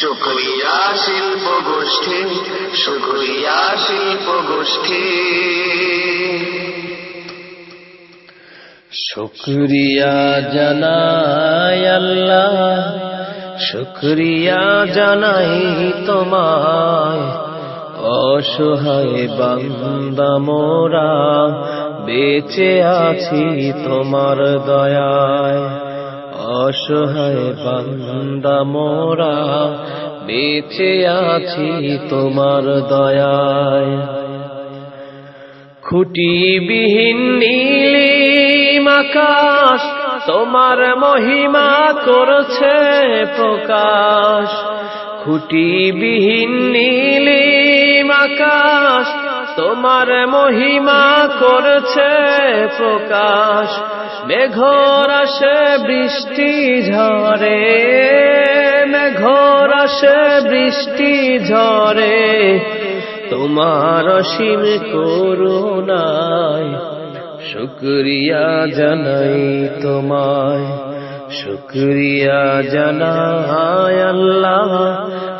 শুক্রিয়া শিল্প গোষ্ঠী শিল্প গোষ্ঠী। শুক্রিয়া জানাই আল্লাহ শুক্রিয়া জানাই তোমায়। অসহায় বান্দা মোরা, বেঁচে আছি তোমার দয়ায়। অসহায় বান্দা মোরা, বেঁচে আছি তোমার দয়ায়। খুঁটিবিহীন নীলিম আকাশ তোমার মহিমা করছে প্রকাশ। খুঁটিবিহীন নীলিম আকাশ তোমার মহিমা করছে প্রকাশ। মেঘর আসে, বৃষ্টি ঝরে। মেঘর আসে, বৃষ্টি ঝরে। তোমার অসীম করুণায় শুক্রিয়া জানাই তোমায়। শুক্রিয়া জানাই আল্লাহ।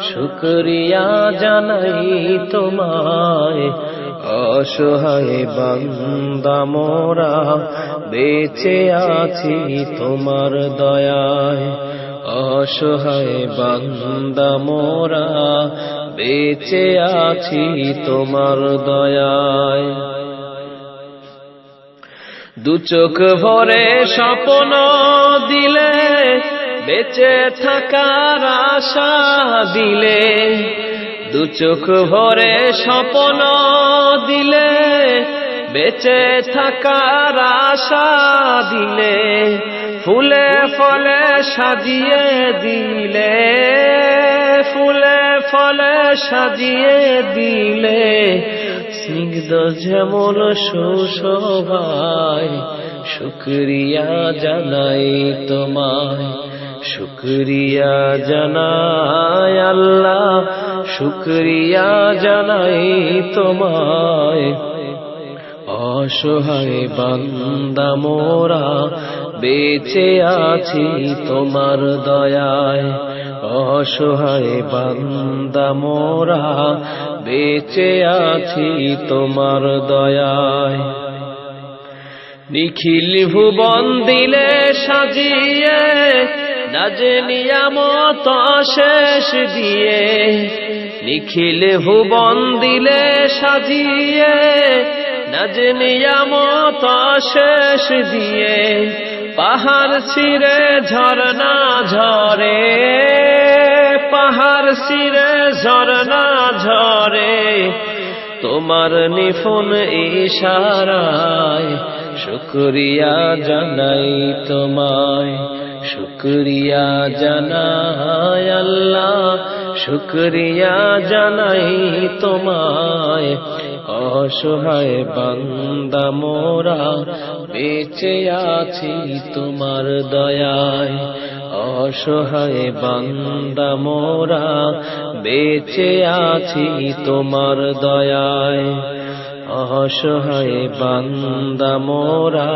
শুক্রিয়া জানাই তোমায়। অসহায় বান্দা মোরা, বেঁচে আছি তোমার দয়ায়। অসহায় বান্দা মোরা, বেঁচে আছি তোমার দয়ায়। দু চোখ ভরে স্বপ্ন দিলে, বেঁচে থাকার আশা দিলে দু চোখ ভরে স্বপ্ন দিলে, বেঁচে থাকার আশা দিলে, ফুলে ফলে সাজিয়ে দিলে, ফুলে ফলে সাজিয়ে দিলে, স্নিগ্ধ যেমন সুশোভায়, শুক্রিয়া জানাই তোমায়, শুক্রিয়া জানাই আল্লাহ। শুক্রিয়া জানাই তোমায়। অসহায় বান্দা মোরা, বেঁচে আছি তোমার দয়ায়। অসহায় বান্দা মোরা, বেঁচে আছি তোমার দয়ায়। নিখিল ভুবন দিলে সাজিয়ে নাজ নিয়ামত শেষ দিয়ে নিখিল ভুবন দিলে সাজিয়ে নাজ নিয়ামত শেষ দিয়ে পাহাড় ছিঁড়ে ঝরনা ঝরে, পাহাড় ছিঁড়ে ঝরনা ঝরে। তোমার নিফুন ইশারায় শুক্রিয়া জানাই তোমায়। শুক্রিয়া জানাই আল্লাহ শুক্রিয়া জানাই তোমায়। অসহায় বান্দা মোরা, বেঁচে আছি তোমার দয়ায়। অসহায় বান্দা মোরা, বেঁচে আছি তোমার দয়ায়। অসহায় বান্দা মোরা,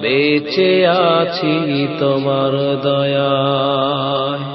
বেঁচে আছি তোমার দয়ায়।